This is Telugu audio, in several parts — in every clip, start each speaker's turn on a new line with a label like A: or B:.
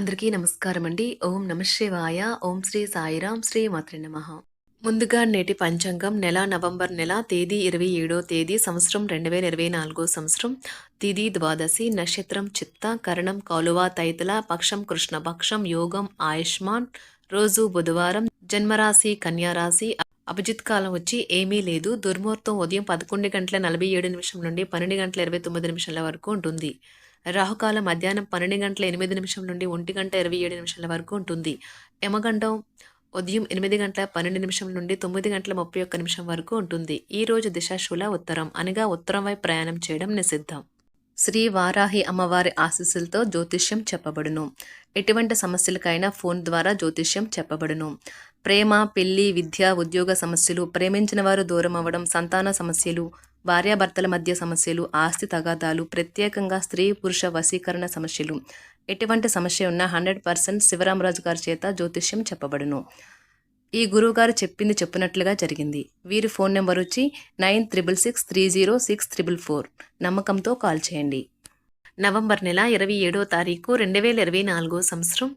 A: అందరికీ నమస్కారం అండి ఓం నమ శివాయ. ఓం శ్రీ సాయిరాం శ్రీ మాత్రి నమ. ముందుగా నేటి పంచాంగం నెల నవంబర్ నెల తేదీ ఇరవై ఏడో తేదీ సంవత్సరం రెండు వేల ఇరవై నాలుగో సంవత్సరం. తిది ద్వాదశి నక్షత్రం చిత్త కరణం కాలువ తైతల పక్షం కృష్ణపక్షం యోగం ఆయుష్మాన్. రోజు బుధవారం జన్మరాశి కన్యారాశి అభిజిత్ కాలం వచ్చి ఏమీ లేదు. దుర్ముహూర్తం ఉదయం పదకొండు గంటల నలభై ఏడు నిమిషం నుండి పన్నెండు గంటల ఇరవై తొమ్మిది నిమిషాల వరకు ఉంటుంది. రాహుకాలం మధ్యాహ్నం పన్నెండు గంటల ఎనిమిది నిమిషం నుండి ఒంటి గంట ఇరవై ఏడు నిమిషాల వరకు ఉంటుంది. యమగండం ఉదయం ఎనిమిది గంటల పన్నెండు నిమిషం నుండి తొమ్మిది గంటల ముప్పై ఒక్క నిమిషం వరకు ఉంటుంది. ఈ రోజు దిశాశూల ఉత్తరం అనగా ఉత్తరం వైపు ప్రయాణం చేయడం నిషిద్ధం. శ్రీ వారాహి అమ్మవారి ఆశీస్సులతో జ్యోతిష్యం చెప్పబడును. ఎటువంటి సమస్యలకైనా ఫోన్ ద్వారా జ్యోతిష్యం చెప్పబడును. ప్రేమ పెళ్ళి విద్య ఉద్యోగ సమస్యలు ప్రేమించిన వారు దూరం అవ్వడం సంతాన సమస్యలు భార్యాభర్తల మధ్య సమస్యలు ఆస్తి తగాదాలు ప్రత్యేకంగా స్త్రీ పురుష వశీకరణ సమస్యలు. ఎటువంటి సమస్య ఉన్నా హండ్రెడ్ పర్సెంట్ శివరామరాజు గారి చేత జ్యోతిష్యం చెప్పబడును. ఈ గురువుగారు చెప్పింది చెప్పినట్లుగా జరిగింది. వీరి ఫోన్ నెంబర్ వచ్చి nine triple six three zero six triple four. నమ్మకంతో కాల్ చేయండి. నవంబర్ నెల ఇరవై ఏడో తారీఖు రెండు వేల ఇరవై నాలుగో సంవత్సరం.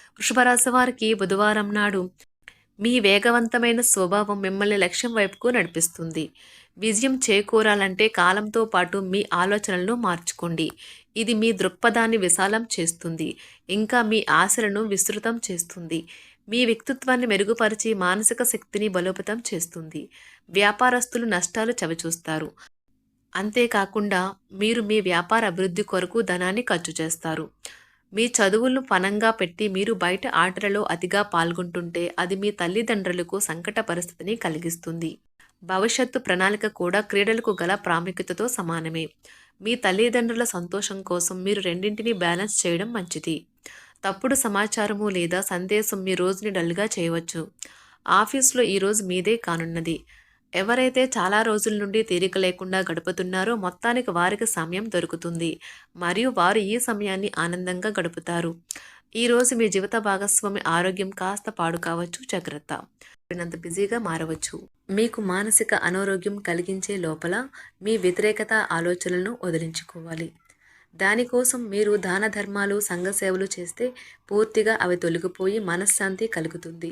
A: వృషభరాశి వారికి బుధవారం నాడు మీ వేగవంతమైన స్వభావం మిమ్మల్ని లక్ష్యం వైపుకు నడిపిస్తుంది. విజయం చేకూరాలంటే కాలంతో పాటు మీ ఆలోచనలను మార్చుకోండి. ఇది మీ దృక్పథాన్ని విశాలం చేస్తుంది. ఇంకా మీ ఆశలను విస్తృతం చేస్తుంది. మీ వ్యక్తిత్వాన్ని మెరుగుపరిచి మానసిక శక్తిని బలోపేతం చేస్తుంది. వ్యాపారస్తులు నష్టాలు చవిచూస్తారు. అంతేకాకుండా మీరు మీ వ్యాపార అభివృద్ధి కొరకు ధనాన్ని ఖర్చు చేస్తారు. మీ చదువులను పనంగా పెట్టి మీరు బయట ఆటలలో అతిగా పాల్గొంటుంటే అది మీ తల్లిదండ్రులకు సంకట పరిస్థితిని కలిగిస్తుంది. భవిష్యత్తు ప్రణాళిక కూడా క్రీడలకు గల ప్రాముఖ్యతతో సమానమే. మీ తల్లిదండ్రుల సంతోషం కోసం మీరు రెండింటినీ బ్యాలెన్స్ చేయడం మంచిది. తప్పుడు సమాచారము లేదా సందేశం మీ రోజుని డల్గా చేయవచ్చు. ఆఫీస్లో ఈరోజు మీదే కానున్నది. ఎవరైతే చాలా రోజుల నుండి తీరిక లేకుండా గడుపుతున్నారో మొత్తానికి వారికి సమయం దొరుకుతుంది. మరియు వారు ఈ సమయాన్ని ఆనందంగా గడుపుతారు. ఈరోజు మీ జీవిత భాగస్వామి ఆరోగ్యం కాస్త పాడు కావచ్చు. జాగ్రత్త. అంత బిజీగా మారవచ్చు. మీకు మానసిక అనారోగ్యం కలిగించే లోపల మీ వ్యతిరేకత ఆలోచనలను వదిలించుకోవాలి. దానికోసం మీరు దాన ధర్మాలు సంఘ సేవలు చేస్తే పూర్తిగా అవి తొలగిపోయి మనశ్శాంతి కలుగుతుంది.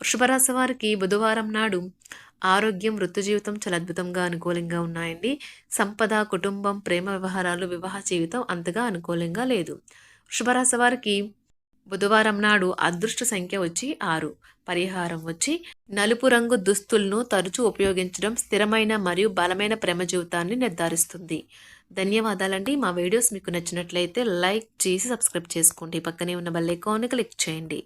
A: వృషభరాశి వారికి బుధవారం నాడు ఆరోగ్యం వృత్తి జీవితం చాలా అద్భుతంగా అనుకూలంగా ఉన్నాయండి. సంపద కుటుంబం ప్రేమ వ్యవహారాలు వివాహ జీవితం అంతగా అనుకూలంగా లేదు. వృషభరాశి వారికి బుధవారం నాడు అదృష్ట సంఖ్య వచ్చి ఆరు. పరిహారం వచ్చి నలుపు రంగు దుస్తులను తరచూ ఉపయోగించడం స్థిరమైన మరియు బలమైన ప్రేమ జీవితాన్ని నిర్ధారిస్తుంది. ధన్యవాదాలండి. మా వీడియోస్ మీకు నచ్చినట్లయితే లైక్ చేసి సబ్స్క్రైబ్ చేసుకోండి. పక్కనే ఉన్న బెల్ ఐకాన్ క్లిక్ చేయండి.